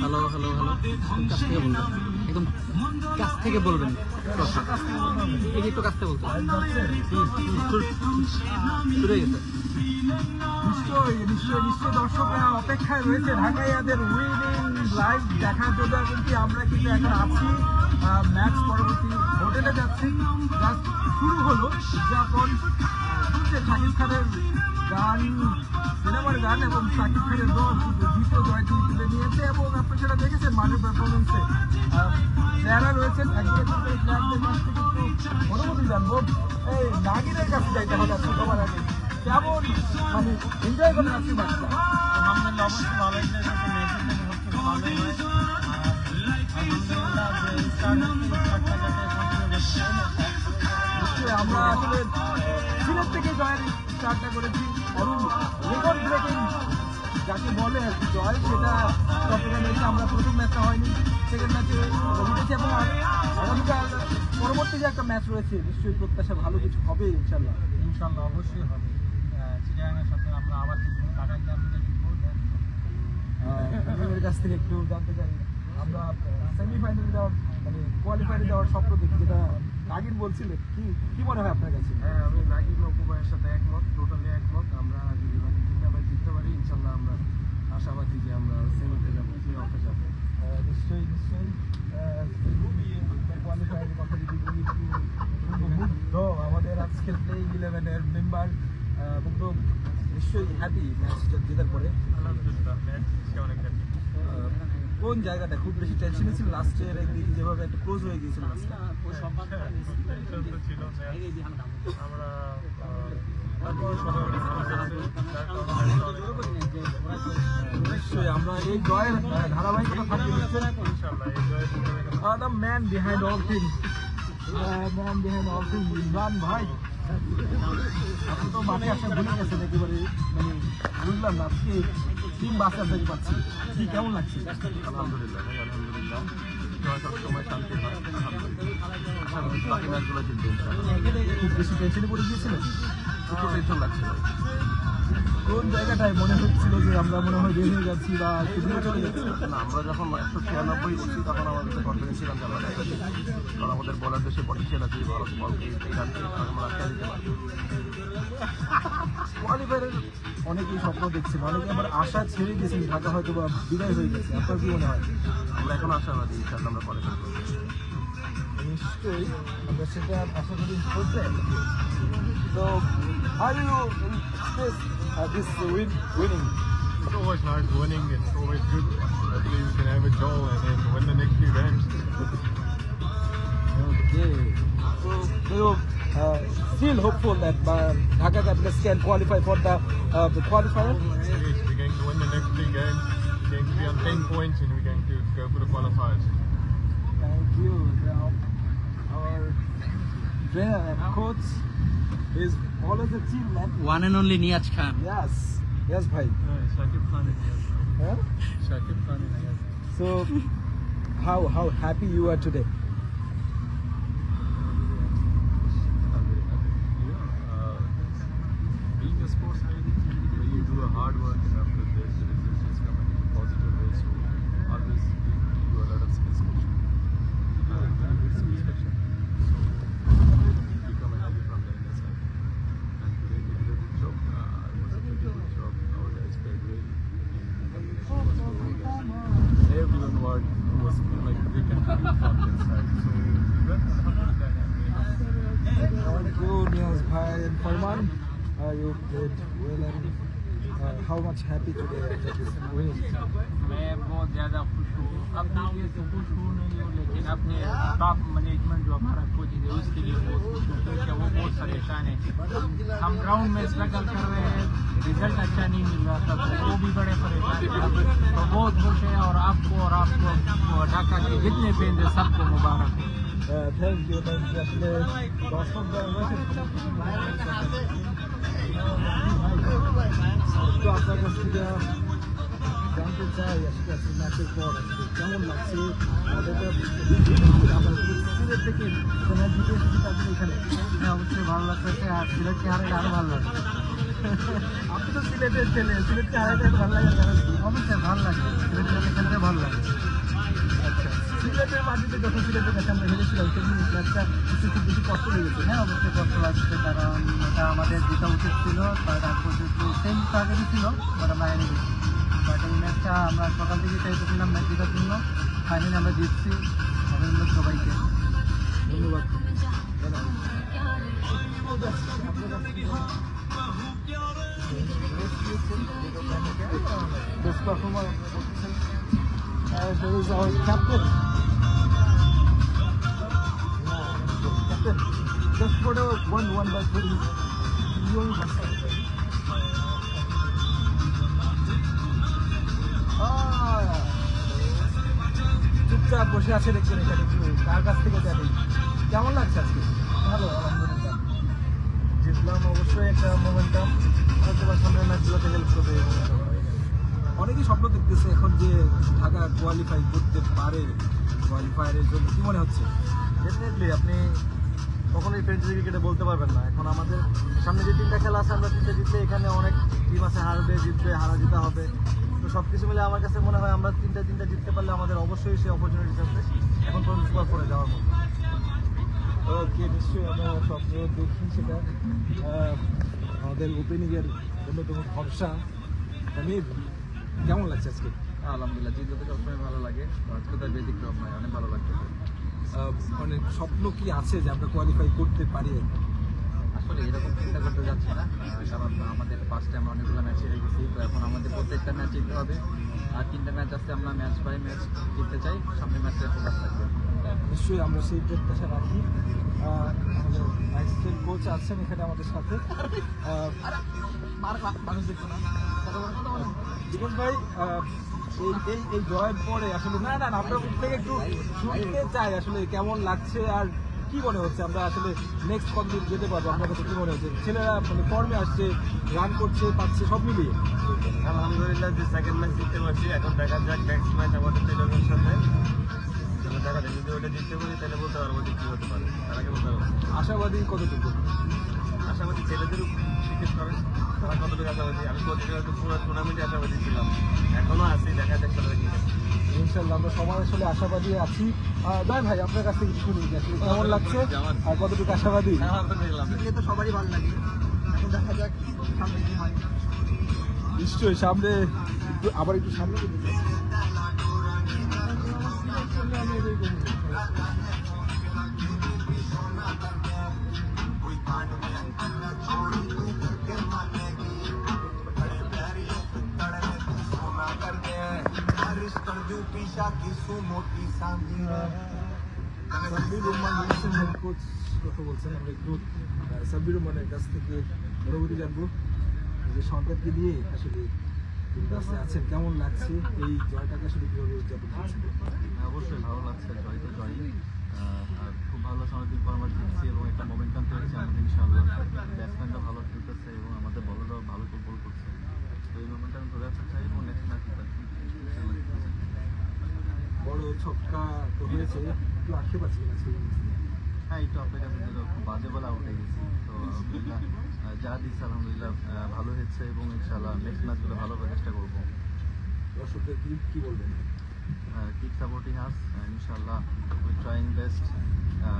Hello hello hello কাছ থেকে বলবেন। একদম কাছ থেকে বলবেন। এই একটু কাছ থেকে বলতে শুরু গেছে। নিশ্চয়ই দর্শকরা অপেক্ষায় রয়েছে ঢাকাইয়াদের উইনিং লাইভ দেখার জন্য। কিন্তু আমরা কিন্তু এখন আছি ম্যাচ পরবর্তী হোটেলে যাচ্ছি। জাস্ট শুরু হলো। যখন শুনছে গান সিনেমার গান এবং শাকিব খানের দল দ্বিতীয় জয়টি তুলে নিয়েছে এবং আপনি সেটা দেখেছেন মাঠের পারফরমেন্সে যারা রয়েছেন অনুমতি জানব। এই নাগিনের কাছে যাইতে হবে আজকে সবার আগে। কেমন? মানে এনজয় করে আছি ম্যাচটা আলহামদুলিল্লাহ অবশ্যই ভালো এনজয় করতে থেকে সবচেয়ে আমরা আসলে সিলেট থেকে জয়ের স্টার্টটা করেছি এবং রেকর্ড ব্রেকিং যাকে বলে জয় সেটা চট্টগ্রামে এসে আমরা প্রথম ম্যাচটা হয়নি। সেকেন্ড ম্যাচে জিতেছি এবং আগামীকাল পরবর্তী যে একটা ম্যাচ রয়েছে নিশ্চয়ই প্রত্যাশা ভালো কিছু হবে ইনশাল্লাহ ইনশাল্লাহ অবশ্যই হবে। চিড়িয়াখানার সাথে আমরা আবার টাকা কাছ থেকে একটু জানতে চাই। আমরা সেমিফাইনালে যাওয়ার মানে কোয়ালিফায়ারে যাওয়ার স্বপ্ন দেখি যেটা আগির বলছিলেন কি কি মনে হয় আপনার কাছে? হ্যাঁ আমি নাগিব নকুবাইয়ের সাথে একমত টোটালি একমত। আমরা যদি তিনটা জিততে পারি ইনশাল্লাহ আমরা আশাবাদী যে আমরা সেমিতে যাব সেই অপেক্ষাতে আহ, নিশ্চয়ই নিশ্চয়ই। কোয়ালিফায়ারের কথা যদি বলি একটু মুগ্ধ। আমাদের আজকের প্লেইং ইলেভেনের মেম্বার মুগ্ধ। নিশ্চয়ই হ্যাপি ম্যাচ জেতার পরে। আলহামদুলিল্লাহ ম্যাচ অনেক হ্যাপি কোন জায়গাটা? খুব বেশি টেনশনে ছিল। লাস্টের একদিন যেভাবে একটা ক্লোজ হয়ে গিয়েছিল ম্যাচটা আমরা নিশ্চয়ই আমরা এই জয়ের ধারাবাহিকতা the man behind all thing man behind all thing Imran ভাই। আপনি তো মাঠে আসা ভুলে গেছেন একেবারে। মানে বুঝলাম না আজকে টিম বাঁচার দেখতে পাচ্ছি। কি কেমন লাগছে? আলহামদুলিল্লাহ আলহামদুলিল্লাহ। জয় সবসময় শান্তি হয় আলহামদুলিল্লাহ। বাকি ম্যাচগুলো জিতবে খুব বেশি টেনশনে পড়ে গিয়েছিলেন একটু টেনশন লাগছিল কোন জায়গাটায় মনে হচ্ছিল যে আমরা মনে হয় বের হয়ে যাচ্ছি বা চলে যাচ্ছি? না আমরা যখন একশো ছিয়ানব্বই করছি তখন আমাদের কনফিডেন্স ছিলাম যে আমরা কারণ আমাদের বলার দেশে পটেন্সিয়াল আছে বল বলকে এই রানকে আমরা আটকে দিতে পারব কোয়ালিফায়ারের অনেকেই স্বপ্ন দেখছেন অনেকে আমার আশা ছেড়ে গেছেন ঢাকা হয়তো বা বিদায় হয়ে গেছে আপনার কি মনে হয় আমরা এখন আশাবাদী ইনশাআল্লাহ আমরা পরে করব নিশ্চয়ই আমরা সেটা আশা করি করতে তো how you this this win winning It's always nice winning. It's always good. Hopefully we can have a goal and then win the next few games. Okay. So, do Uh, feel hopeful that um, Dhaka Capitals can qualify for the, uh, the qualifier. We're going to win the next three games. We're going to be on 10 points and we're going to go for the qualifiers. Thank you. Now, our trainer and coach is all of the team man. One and only Niyaz Khan. Yes. Yes, bhai. No, Shakib Khan is Niyaz Khan. Huh? Shakib Khan is Niyaz Khan. So, how, how happy you are today? Being a sportsman, you do a hard work and after this, the results just come in a positive way. So always we do a lot of skills coaching. And very good skills coaching. So become a from the inner side. And today we did a good job. Uh, it was a pretty good job. Our guys played well. And the combination was very good. Everyone was, was like they can feel from their side. So we went alhamdulillah. and we Thank you, Niaz bhai and Farman. Are you good? Well, and uh, how much happy today that you win? मैं बहुत ज़्यादा खुश हूँ अब तो देखिए तो खुश हूँ नहीं हूँ लेकिन अपने टॉप मैनेजमेंट जो हमारा कोच है उसके लिए बहुत खुश हूँ क्योंकि वो बहुत परेशान है हम ग्राउंड में स्ट्रगल कर रहे हैं रिज़ल्ट अच्छा नहीं मिल रहा था तो वो भी बड़े परेशान हैं तो बहुत खुश हैं और आपको और आपको ढाका के जितने फैंस हैं सबको मुबारक है thank you thank you thank you. একটু আপনার কাছ থেকে জানতে চাই আসলে আজকে ম্যাচের পর আসলে তো ম্যাচ জিতে এসেছি তারপরে এখানে অবশ্যই ভালো লাগতেছে আর সিলেটকে হারালে আরও ভালো লাগছে আপনি তো সিলেটের ছেলে সিলেটকে হারাইতে ভালো লাগে অবশ্যই ভালো লাগে সিলেটের খেলতে ভালো লাগে সিলেটের মাটিতে যখন সিলেটের কাছে আমরা হেরেছিলাম সেদিন ম্যাচটা কিছু খুব বেশি কষ্ট লেগেছে হ্যাঁ অবশ্যই কষ্ট লাগছে কারণ এটা আমাদের যেটা উচিত ছিল তার আগ পর্যন্ত সেম টার্গেটই ছিল বাট আমরা হেরে গেছি বাট এই ম্যাচটা আমরা সকাল থেকে চাইতেছিলাম ম্যাচ জেতার জন্য ফাইনালি আমরা জিতছি অভিনন্দন সবাইকে ধন্যবাদ Best performer uh, there is our captain. Captain, just for the one one very young. Ah, চুপচাপ বসে আছে দেখছেন এখানে কার কাছ থেকে জানি কেমন লাগছে আজকে? ভালো আলহামদুলিল্লাহ। জিতলাম অবশ্যই একটা মোমেন্টাম হয়তো বা সামনের ম্যাচগুলোতে হেল্প করবে। অনেকেই স্বপ্ন দেখতেছে এখন যে ঢাকা কোয়ালিফাই করতে পারে। কোয়ালিফায়ারের জন্য কি মনে হচ্ছে? ডেফিনেটলি আপনি কখনোই ফ্রেন্ডলি ক্রিকেটে বলতে পারবেন না। এখন আমাদের সামনে যে তিনটা খেলা আছে আমরা তিনটা জিতলে এখানে অনেক টিম আছে হারবে জিতবে হারা জিতা হবে। তো সব কিছু মিলে আমার কাছে মনে হয় আমরা তিনটা তিনটা জিততে পারলে আমাদের অবশ্যই সেই অপরচুনিটি আছে। এখন পর্যন্ত সুপার ফোরে যাওয়ার মতো। ওকে নিশ্চয়ই আমরা স্বপ্ন দেখি সেটা। আমাদের ওপেনিংয়ের অন্যতম ভরসা। তামিম কেমন লাগছে আজকে? আলহামদুলিল্লাহ জিতে তো সবসময় ভালো লাগে আজকে তার ব্যতিক্রম নয় অনেক ভালো লাগছে মানে স্বপ্ন কি আছে যে আমরা কোয়ালিফাই করতে পারি? আসলে এরকম চিন্তা করতে যাচ্ছি না। কারণ আমাদের ফার্স্টে আমরা অনেকগুলো ম্যাচ হেরে গেছি তো এখন আমাদের প্রত্যেকটা ম্যাচ জিততে হবে। আর তিনটা ম্যাচ আসতে আমরা ম্যাচ বাই ম্যাচ জিততে চাই সামনে ম্যাচে ফোকাস থাকবে। নিশ্চয়ই আমরা সেই প্রত্যাশা রাখি। আমাদের অ্যাসিস্ট্যান্ট কোচ আছেন এখানে আমাদের সাথে। মানুষ দেখব না। জীবন ভাই এই এই এই জয়ের পরে আসলে না না আপনার মুখ থেকে একটু শুনতে চাই আসলে কেমন লাগছে আর কি মনে হচ্ছে? আমরা আসলে নেক্সট কতদিন যেতে পারব? আপনার কাছে কি মনে হচ্ছে? ছেলেরা মানে ফর্মে আসছে রান করছে পাচ্ছে সব মিলিয়ে। আলহামদুলিল্লাহ যে সেকেন্ড ম্যাচ জিততে পারছি এখন দেখা যাক নেক্সট ম্যাচ আমাদের শ্রীলঙ্কার সাথে। দেখা যাক যদি ওটা জিততে পারি তাহলে বলতে পারব যে কী হতে পারে। তার আগে বলতে পারব। আশাবাদী কতটুকু? আশাবাদী ছেলেদেরও জিজ্ঞেস করে তারা কতটুকু আশাবাদী? আমি প্রতিটা হয়তো পুরো টুর্নামেন্টে আশাবাদী ছিলাম। এখনও আছি দেখা যাক তাহলে কি। ইনশাল্লাহ আমরা সবাই আসলে আশাবাদী আছি। ভাই আপনার কাছ থেকে কিছু শুনি আসলে কেমন লাগছে? আর কতটুকু আশাবাদী? আলহামদুলিল্লাহ তো সবারই ভালো লাগে। এখন দেখা যাক সামনে কি হয়। নিশ্চয়ই সামনে আবার একটু সামনে যেতে চাই। সাব্বির রহমান বলছেন হেড কোচ কথা বলছেন আমরা একটু সাব্বির রহমানের কাছ থেকে অনুভূতি জানব যে সরকারকে নিয়ে আসলে কাছে আছেন কেমন লাগছে এই জয়টাকে আসলে কীভাবে উদযাপন করছেন? হ্যাঁ, অবশ্যই ভালো লাগছে জয় তো জয় আর খুব ভালো সময় দিন পর আমরা জিতছি এবং একটা মোমেন্টাম পেয়েছি আমাদের ইনশাআল্লাহ। ব্যাটসম্যানরা ভালো খেলতেছে এবং আমাদের বলাররাও ভালো ফুটবল করছে। তো এই মোমেন্টাম ধরে রাখতে চাই এবং নেক্সট ম্যাচ বড় ছক্কা তো হয়েছে একটু আক্ষেপ আছে হ্যাঁ একটু অপেক্ষা করতে খুব বাজে বলে হয়ে গেছি। তো যা দিচ্ছে আলহামদুলিল্লাহ ভালো হচ্ছে এবং ইনশাআল্লাহ নেক্সট ম্যাচগুলো ভালো করার চেষ্টা করব। দর্শকদের কি কি বলবেন? কিপ সাপোর্টিং আস ইনশাআল্লাহ উই ট্রাইং বেস্ট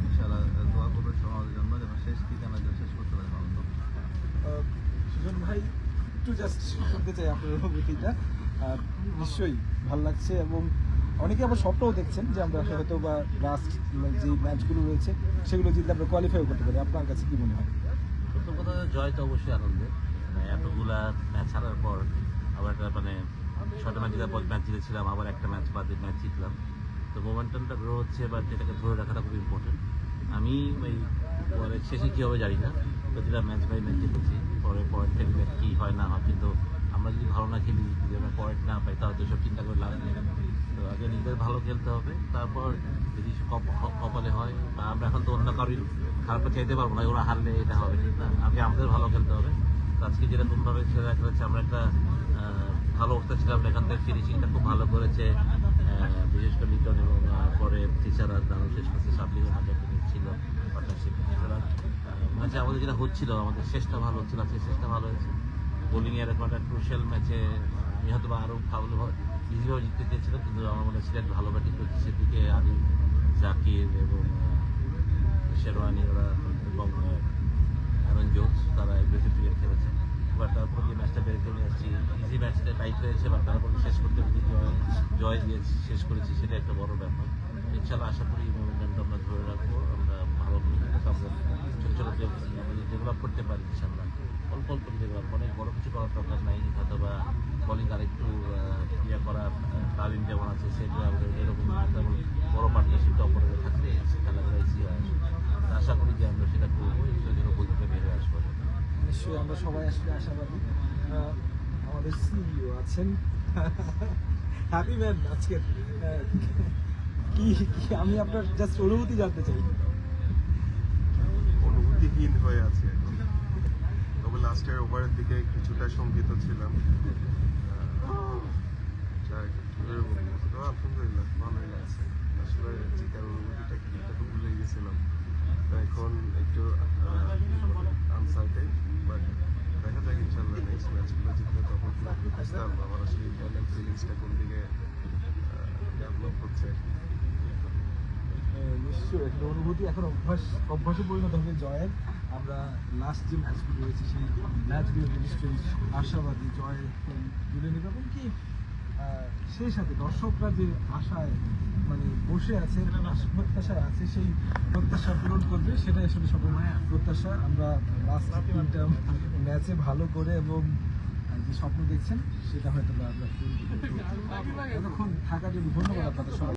ইনশাআল্লাহ দোয়া করবে সমাজের জন্য যেন শেষ দিকে আমরা যেন শেষ করতে পারি ভালো আহ, সুজন ভাই একটু জাস্ট শুনতে চাই আপনার অনুভূতিটা নিশ্চয়ই ভালো লাগছে এবং অনেকে আবার স্বপ্নও দেখছেন যে আমরা হয়তো বা লাস্ট যে ম্যাচগুলো রয়েছে, সেগুলো জিতলে আমরা কোয়ালিফাইও করতে পারি। আপনার কাছে কি মনে হয়? প্রথম কথা জয় তো অবশ্যই আনন্দের। মানে এতগুলা ম্যাচ হারার পর আবার একটা মানে ছটা ম্যাচ জেতার পর ম্যাচ জিতেছিলাম, আবার একটা ম্যাচ বাদে ম্যাচ জিতলাম। তো মোমেন্টামটা গ্রো হচ্ছে বাট এটাকে ধরে রাখাটা খুব ইম্পর্টেন্ট আমি ওই পরে শেষে কী হবে জানি না। প্রতিটা ম্যাচ বাই ম্যাচ জিতেছি। পরে পয়েন্ট টেবিলে কী হয় না হয়, কিন্তু আমরা যদি ভালো না খেলি, যদি আমরা পয়েন্ট না পাই, তাহলে তো সব চিন্তা করে লাভ নেই। তো আগে নিজেদের ভালো খেলতে হবে, তারপর যদি কপ- কপালে হয় বা আমরা এখন তো অন্য কারোর খারাপটা চাইতে পারব না, ওরা হারলে এটা হবে না। আগে আমাদের ভালো খেলতে হবে। আজকে যেরকমভাবে খেলে রাখা হচ্ছে আমরা একটা ভালো অবস্থা ছিলাম এখান থেকে ফিনিশিংটা খুব ভালো করেছে। বিশেষ করে লিটন এবং পরে টিচাররা দারুণ শেষ করছে। সাবলিও মাঝে ছিল পার্টনারশিপ মাঝে আমাদের যেটা হচ্ছিল, আমাদের শেষটা ভালো হচ্ছিল, আজকে শেষটা ভালো হয়েছে। বোলিংয়ে এরকম একটা ক্রুশিয়াল ম্যাচে হয়তো বা আরও ভালো ইজিভাবে জিততে চেয়েছিলাম কিন্তু আমার মনে সিলেট ভালো ব্যাটিং করছে সেদিকে আমি জাকির এবং শেরওয়ানি, ওরা এবং অ্যারন জোন্স, তারা এগ্রেসিভ ক্রিকেট খেলেছে। এবার তারপর যে ম্যাচটা বের করে আসছি। ইজি ম্যাচটা টাইট হয়েছে বা তারপর শেষ করতে যদি জয় জয় দিয়ে শেষ করেছি, সেটা একটা বড় ব্যাপার। ইনশাল্লাহ আশা করি মোমেন্টামটা ধরে রাখব। আমরা ছোটো ছোটো ডেভেলপ করতে পারি ইনশাল্লাহ অল্প অল্প ডেভেলপ অনেক বড় কিছু করার দরকার নাই। হয়তো বা বলিং আরেকটু আহ, ইয়ে করা তালিম যেমন আছে সেগুলো এরকম একটা বড় পার্টনারশিপটা অপরে থাকলে খেলাগুলো ইজি হয়। আশা করি যে আমরা সেটা করব। সেজন্য বই থেকে বের আসব। নিশ্চয়ই আমরা সবাই আসলে আশাবাদী। আমাদের সিইও আছেন। হ্যাপি ম্যান আজকে কি আমি আপনার জাস্ট অনুভূতি জানতে চাই। অনুভূতিহীন হয়ে আছে তবে লাস্টের ওভারের দিকে কিছুটা শঙ্কিত ছিলাম। আলহামদুলিল্লাহ, ভালোই লাগছে। আসলে জিতার অনুভূতিটা কি তো ভুলে গেছিলাম। এখন একটু আনসার্টেন বাট দেখা যাক ইনশাল্লাহ নেক্সট ম্যাচগুলো জিতলে তখন বুঝতে আমার আসলে ইন্টারনাল ফিলিংসটা কোন দিকে ডেভেলপ হচ্ছে। নিশ্চয়ই একটা অনুভূতি। এখন অভ্যাস, অভ্যাসে পরিণত হবে জয়ের। আমরা লাস্ট যে ম্যাচগুলো রয়েছে, সেই ম্যাচগুলো নিশ্চয়ই আশাবাদী জয় তুলে নেবে। এবং কি সেই সাথে দর্শকরা যে আশায় মানে বসে আছে প্রত্যাশায় আছে, সেই প্রত্যাশা পূরণ করবে, সেটাই আসলে সবসময় প্রত্যাশা। আমরা লাস্ট তিনটা ম্যাচে ভালো করে এবং যে স্বপ্ন দেখছেন, সেটা হয়তো আমরা এতক্ষণ থাকার জন্য ধন্যবাদ আপনাদের সবাই